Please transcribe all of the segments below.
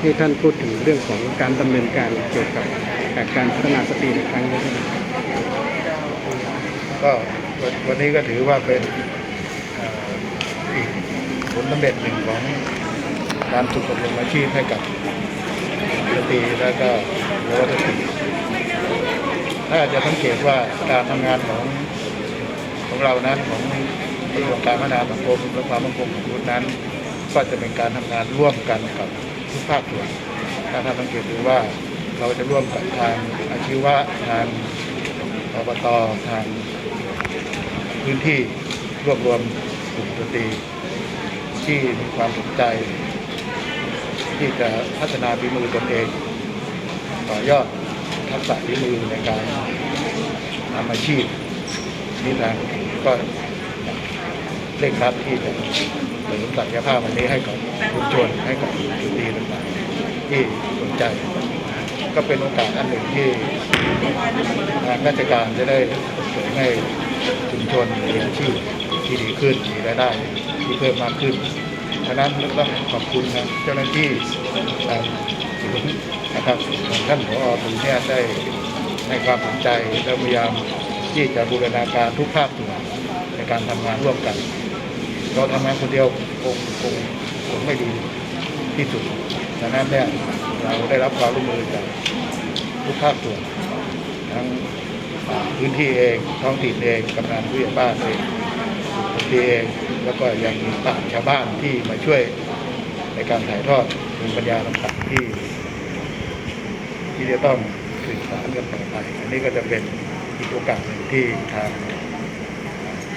ที่ท่านพูดถึงเรื่องของการดำเนินการเกี่ยวกับการพัฒนาสตรีในครั้งนี้ก็วันนี้ก็ถือว่าเป็นอีกผลสำเร็จหนึ่งของการฝึกอบรมอาชีพให้กับสตรีและก็เยาวชนสตรีถ้าจะสังเกตว่าการทำงานของของเรานั้นของกระทรวงการพัฒนาสังคมและความมั่นคงของมนุษย์นั้น ก็จะเป็นการทำงานร่วมกันกับ ทุกภาคส่วนถ้าท่านสังเกตดูว่าเราจะร่วมกับทางอาชีวะทางอบตทางพื้นที่รวบรวมกลุ่มตรีที่มีความสนใจ ที่จะพัฒนาฝีมือตนเอง ต่อยอดทักษะฝีมือในการทำอาชีพนี้ทางก็เร่งรัดที่จะ เสริมศักยภาพอันนี้ให้กับชุมชนให้กับดนตรีต่างๆที่สนใจ ก็เป็นโอกาสอันหนึ่งที่ทางราชการจะได้ส่งเสริมให้ชุมชนมีอาชีพที่ดีขึ้นมีรายได้ที่เพิ่มมากขึ้นฉะนั้นต้องขอบคุณนะเจ้าหน้าที่ทางศูนย์นะครับท่านผอศูนย์เนี่ยได้ให้ความสนใจและพยายามที่จะบูรณาการทุกภาคส่วนในการทำงานร่วมกัน เราทำงานคนเดียวคงคงคงไม่ดีที่สุดดังนั้นเนี่ยเราได้รับความร่วมมือจากทุกภาคส่วนทั้งพื้นที่เองท้องถิ่นเองกำนันผู้ใหญ่บ้านเองพื้นที่เองแล้วก็ยังมีป่าชาวบ้านที่มาช่วยในการถ่ายทอดภูมิปัญญาต่างๆที่ ที่จะต้องสื่อสารกันต่อไป อันนี้ก็จะเป็นอีกโอกาสหนึ่งที่ทาง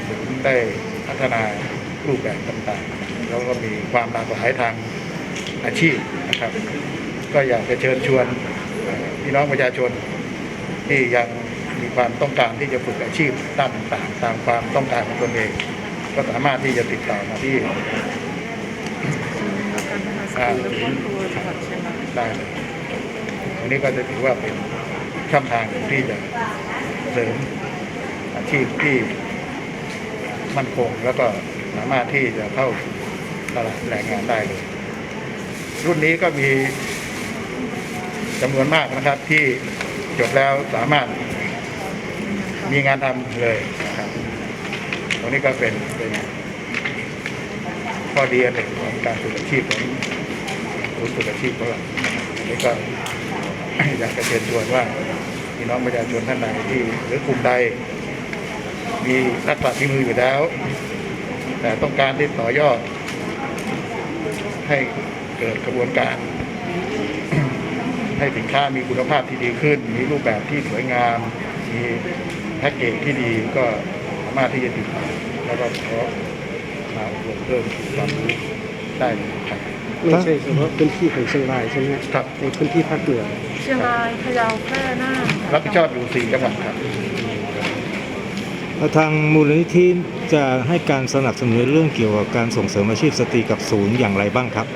ศูนย์ได้พัฒนา รูปแบบต่างๆ แล้วก็มีความหลากหลายทางอาชีพนะครับ ก็อยากจะเชิญชวนเอ่อพี่น้องประชาชนที่ยังมีความต้องการที่จะฝึกอาชีพด้านต่างๆ ตามความต้องการของตนเอง ก็สามารถที่จะติดต่อมาที่การพัฒนาสตรีและครอบครัวจังหวัดเชียงรายได้เลยอันนี้ก็จะถือว่าเป็นช่องทางหนึ่งที่จะเสริมอาชีพที่มั่นคงแล้วก็ สามารถที่จะเข้าสู่ตลาดแรงงานได้เลย รุ่นนี้ก็มีจำนวนมากนะครับที่จบแล้วสามารถมีงานทำเลยนะครับตรงนี้ก็เป็นเป็นข้อดีอันหนึ่งของการฝึกอาชีพของศูนย์ฝึกอาชีพของเราอันนี้ก็อยากจะเชิญชวนว่าพี่น้องประชาชนท่านใดที่หรือกลุ่มใดมีทักษะที่มืออยู่แล้ว แต่ต้องการที่ต่อยอด ให้เกิดกระบวนการ ให้สินค้ามีคุณภาพที่ดีขึ้น มีรูปแบบที่สวยงาม มีแพ็กเกจที่ดีก็สามารถที่จะติดต่อแล้วก็ขอมาอบรมเพิ่มความรู้ได้เลยครับไม่ใช่เฉพาะพื้นที่ของเชียงรายใช่ไหมฮะครับในพื้นที่ภาคเหนือเชียงรายพะเยาแพร่น่านรับผิดชอบอยู่สี่จังหวัดครับทางมูลนิธิ จะให้การสนับสนุนเรื่องเกี่ยวกับการส่งเสริมอาชีพสตรีกับศูนย์อย่างไรบ้างครับ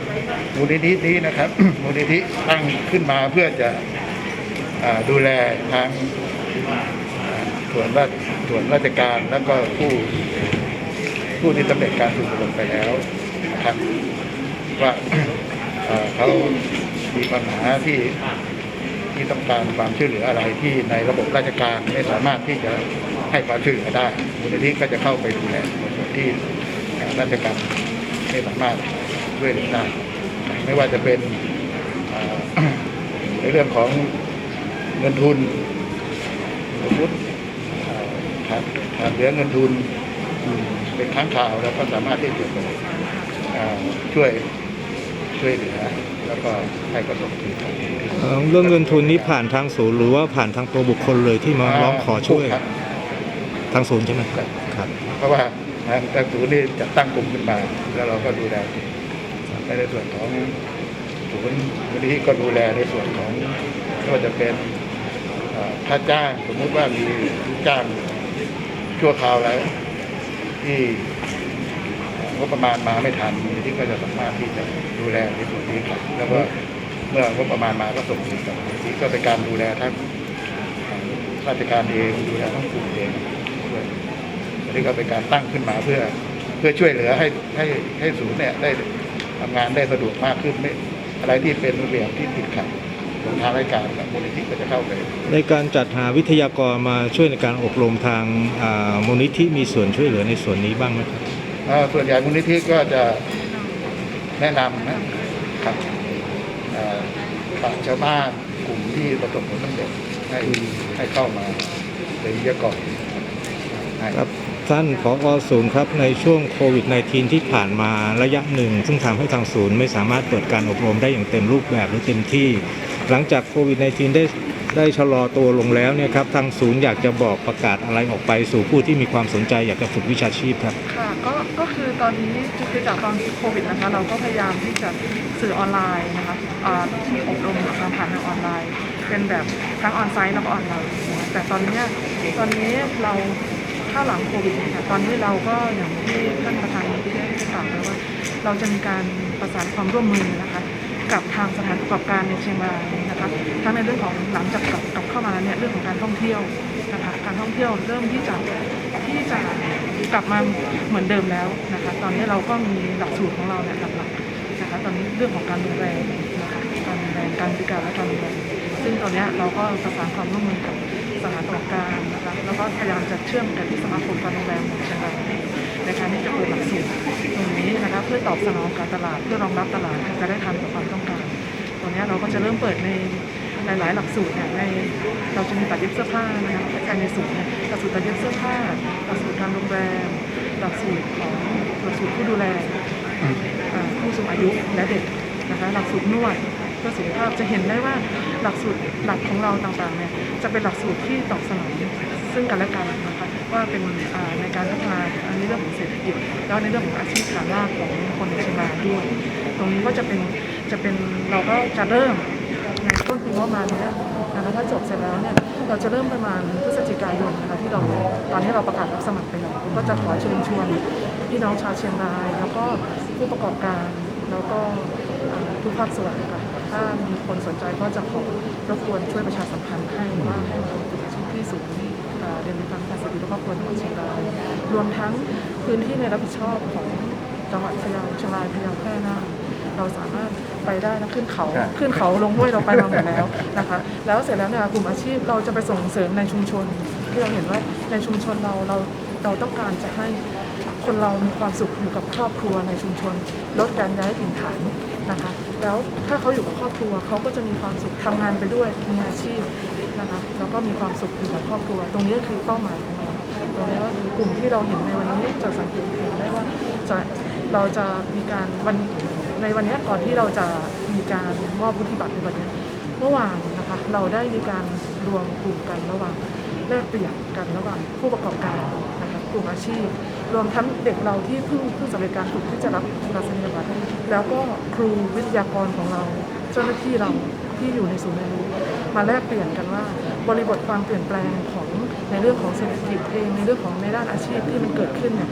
มูลนิธินี้นะครับ มูลนิธิตั้งขึ้นมาเพื่อจะอ่าดูแลทางอ่าส่วนราชส่วนราชการแล้วก็ผู้ผู้ที่สำเร็จการฝึกอบรมไปแล้วนะครับว่า เอ่อเขามีปัญหาที่ที่ต้องการความช่วยเหลืออะไรที่ในระบบราชการไม่สามารถที่จะ ให้ความช่วยเหลือได้มูลนิธิก็จะเข้าไปดูแลในส่วนที่ราชการไม่สามารถช่วยเหลือได้ไม่ว่าจะเป็นในเรื่องของเงินทุนสมมติขาดขาดเหลือเงินทุนเป็นครั้งข่าวแล้วก็สามารถที่จะไปช่วยช่วยเหลือแล้วก็ให้ประสบผลเรื่องเงินทุนนี้ผ่านทางศูนย์หรือว่าผ่านทางตัวบุคคลเลยที่มาร้องขอช่วย ทางศูนย์ใช่ไหมครับครับ เพราะว่าทางทางศูนย์นี่จะตั้งกลุ่มขึ้นมาแล้วเราก็ดูแลในส่วนของศูนย์มูลนิธิก็ดูแลในส่วนของไม่ว่าจะเป็นเอ่อค่าจ้างสมมุติว่ามีลูกจ้างชั่วคราวแล้วที่เอ่องบประมาณมาไม่ทันมูลนิธิก็จะสามารถที่จะดูแลในส่วนนี้ครับแล้วก็เมื่องบประมาณมาก็ส่งถึงกับมูลนิธิก็เป็นการดูแลทั้งราชการเองดูแลทั้งกลุ่มเอง ด้วยอันนี้ก็เป็นการตั้งขึ้นมาเพื่อเพื่อช่วยเหลือให้ให้ให้ศูนย์เนี่ยได้ทำงานได้สะดวกมากขึ้นไม่ทอะไรที่เป็นระเบียบที่ติดขัดของทางราชการกับมูลนิธิก็จะเข้าไป ในการจัดหาวิทยากรมาช่วยในการอบรมทางอ่ามูลนิธิมีส่วนช่วยเหลือในส่วนนี้บ้างไหมครับเอ่อส่วนใหญ่มูลนิธิก็จะแนะนำนะครับเอ่อฝากชาวบ้านกลุ่มที่ประสบผลสำเร็จให้ให้เข้ามาเป็นวิทยากรให้ ครับท่านผอศูนย์ครับในช่วงโควิด -19 ที่ผ่านมาระยะหนึ่ง ซึ่งทำให้ทางศูนย์ไม่สามารถเปิดการอบรมได้อย่างเต็มรูปแบบหรือเต็มที่ หลังจากโควิด -19 ได้ได้ชะลอตัวลงแล้วเนี่ยครับทางศูนย์อยากจะบอกประกาศอะไรออกไปสู่ผู้ที่มีความสนใจอยากจะฝึกวิชาชีพครับค่ะก็ก็คือตอนนี้คือจากตอนโควิดนะคะเราก็พยายามที่จะสื่อออนไลน์นะคะที่อบรมทางผ่านทางออนไลน์ เป็นแบบทั้งออนไซต์แล้วก็ออนไลน์แต่ตอนนี้ตอนนี้เรา ถ้าหลังโควิดเนี่ยตอนนี้เราก็อย่างที่ท่านประธานที่ได้กล่าวไว้วว่า เราจะมีการประสานความร่วมมือนะคะกับทางสถานประกอบการในเชียงรายนะคะทั้งในเรื่องของหลังจากกลับกลับเข้ามาเนี่ยเรื่องของการท่องเที่ยวนะคะการท่องเที่ยวเริ่มที่จะที่จะกลับมาเหมือนเดิมแล้วนะคะตอนนี้เราก็มีหลักสูตรของเราเนี่ยหลักๆนะคะตอนนี้เรื่องของการดูแลนะคะการดูแลการบริการและการดูแลซึ่งตอนนี้เราก็ประสานความร่วมมือกับ สถานประกอบการนะคะแล้วก็พยายามจะเชื่อมกันที่สมาคมการโรงแรมของเชียงรายในการที่จะเปิดหลักสูตรตรงนี้นะคะเพื่อตอบสนองการตลาดเพื่อรองรับตลาดจะได้ทันกับความต้องการตรงนี้เราก็จะเริ่มเปิดในหลายๆหลักสูตรเนี่ยในเราจะมีตัดเย็บเสื้อผ้านะคะภายในสูตรเนี่ยหลักสูตรตัดเย็บเสื้อผ้าหลักสูตรการโรงแรมหลักสูตรของหลักสูตรผู้ดูแลผู้สูงอายุและเด็กนะคะหลักสูตรนวด พื่อสุขภาพจะเห็นได้ว่าหลักสูตรหลักของเราต่างๆเนี่ยจะเป็นหลักสูตรที่ตอบสนองซึ่งกันและกันนะคะว่าเป็นในการพัฒนาอันเรื่องของเศรษฐกิจแล้วในเรื่องของอาชีพฐานรากของคนในเชียงรายด้วย ตรงนี้ก็จะเป็นจะเป็นเราก็จะเริ่มในต้นปีงบประมาณเนี้ยนะคะถ้าจบเสร็จแล้วเนี่ยเราจะเริ่มประมาณพฤศจิกายนนะคะที่เราตอนนี้เราประกาศรับสมัครไปแล้วก็จะขอเชิญชวนพี่น้องชาวเชียงราย แล้วก็ผู้ประกอบการแล้วก็ ทุกภาคส่วนค่ะถ้ามีคนสนใจก็จะขอรบกวนช่วยประชาสัมพันธ์ให้ว่าให้มาฝึกอาชีพที่ศูนย์อ่าเรียนรู้การการสติและครอบครัวจังหวัดเชียงรายรวมทั้งพื้นที่ในรับผิดชอบของจังหวัดพะเยาเชียงรายพะเยาแพร่น่านเราสามารถไปได้นะขึ้นเขาครับขึ้นเขาลงห้วยเราไปมาหมดแล้วนะคะแล้วเสร็จแล้วเนี่ยกลุ่มอาชีพเราจะไปส่งเสริมในชุมชน ที่เราเห็นว่าในชุมชนเราเราเราต้องการจะให้คนเรามีความสุขอยู่กับครอบครัวในชุมชน ลดการย้ายถิ่นฐาน นะคะแล้วถ้าเขาอยู่กับครอบครัวเขาก็จะมีความสุขทำงานไปด้วยมีอาชีพนะคะแล้วก็มีความสุขอยู่กับครอบครัว ตรงนี้ก็คือเป้าหมายของเราตรงนี้ก็คือกลุ่มที่เราเห็นในวันนี้จะสังเกตเห็นได้ว่าจะเราจะมีการวันในวันนี้ก่อนที่เราจะมีการมอบวุฒิบัตรในวันนี้เมื่อวานนะคะเราได้มีการรวมกลุ่มกันระหว่างแลกเปลี่ยนกันระหว่างผู้ประกอบการนะคะกลุ่มอาชีพ รวมทั้งเด็กเราที่เพิ่งเพิ่งสำเร็จการฝึกที่จะรับการสัญญาบัตรแล้วก็ครูวิทยากรของเรา เจ้าหน้าที่เราที่อยู่ในศูนย์เรียนรู้มาแลกเปลี่ยนกันว่า บริบทความเปลี่ยนแปลงของในเรื่องของเศรษฐกิจเองในเรื่องของในด้านอาชีพที่มันเกิดขึ้นเนี่ย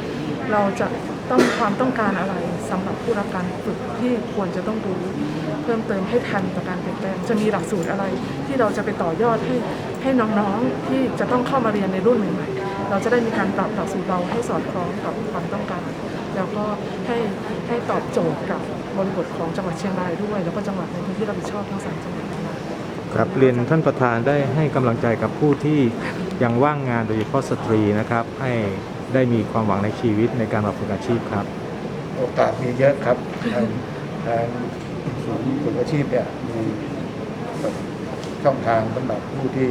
เราจะต้องความต้องการอะไรสำหรับผู้รับการฝึกที่ควรจะต้องรู้เพิ่มเติมให้ทันต่อการเปลี่ยนแปลงจะมีหลักสูตรอะไรที่เราจะไปต่อยอดให้ให้น้องๆที่จะต้องเข้ามาเรียนในรุ่นใหม่ เราจะได้มีการปรับหลักสูตรเราให้สอดคล้องกับความต้องการ แล้วก็ให้ให้ตอบโจทย์กับบริบทของจังหวัดเชียงรายด้วย แล้วก็จังหวัดในพื้นที่รับผิดชอบทั้งสามจังหวัดนะคะครับเรียนท่านประธานได้ให้กำลังใจกับผู้ที่ยังว่างงานโดยเฉพาะสตรีนะครับ ให้ได้มีความหวังในชีวิตในการมาฝึกอาชีพครับ โอกาสมีเยอะครับทางทางศูนย์ฝึกอาชีพเนี่ยมีช่องทางสำหรับผู้ที่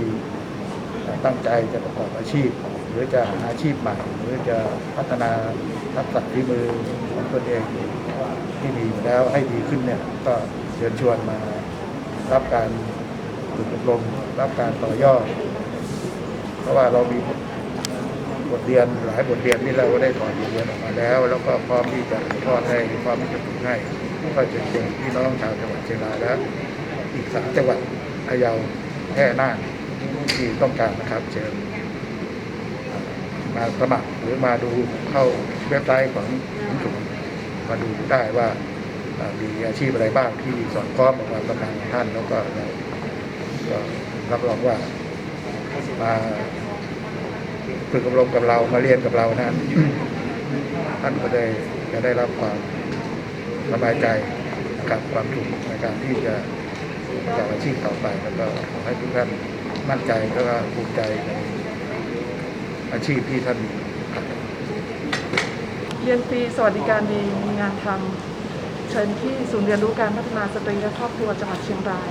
ตั้งใจจะประกอบอาชีพ หรือจะหาอาชีพใหม่ หรือจะพัฒนาทักษะฝีมือของตนเองที่มีอยู่แล้วให้ดีขึ้นเนี่ยก็เชิญชวนมารับการฝึกอบรมรับการต่อยอด เพราะว่าเรามีบทเรียนหลายบทเรียนที่เราได้ถอดบทเรียนออกมาแล้ว แล้วก็พร้อมที่จะทอดให้พร้อมที่จะฝึกให้ก็จะเชิญพี่น้องชาวจังหวัดเชียงรายและอีกสามจังหวัดพะเยาแพร่น่านที่ต้องการนะครับเชิญ มาสมัครหรือมาดูเข้าเว็บไซต์ของศูนย์มาดูได้ว่ามีอาชีพอะไรบ้างที่สอดคล้องกับความต้องการของท่านแล้วก็ราก็รับรองว่ามาฝึกอบรมกับเรามาเรียนกับเรานั้นท่านก็ได้จะได้รับความสบายใจกับความสุขในการที่จะประกอบอาชีพต่อไปแล้วก็ขอให้ทุกท่านมั่นใจแล้วก็ภูมิใจใน อาชีพที่ท่านเรียนฟรีสวัสดิการดีมีงานทำเชิญที่ศูนย์เรียนรู้การพัฒนาสตรีและครอบครัวจังหวัดเชียงราย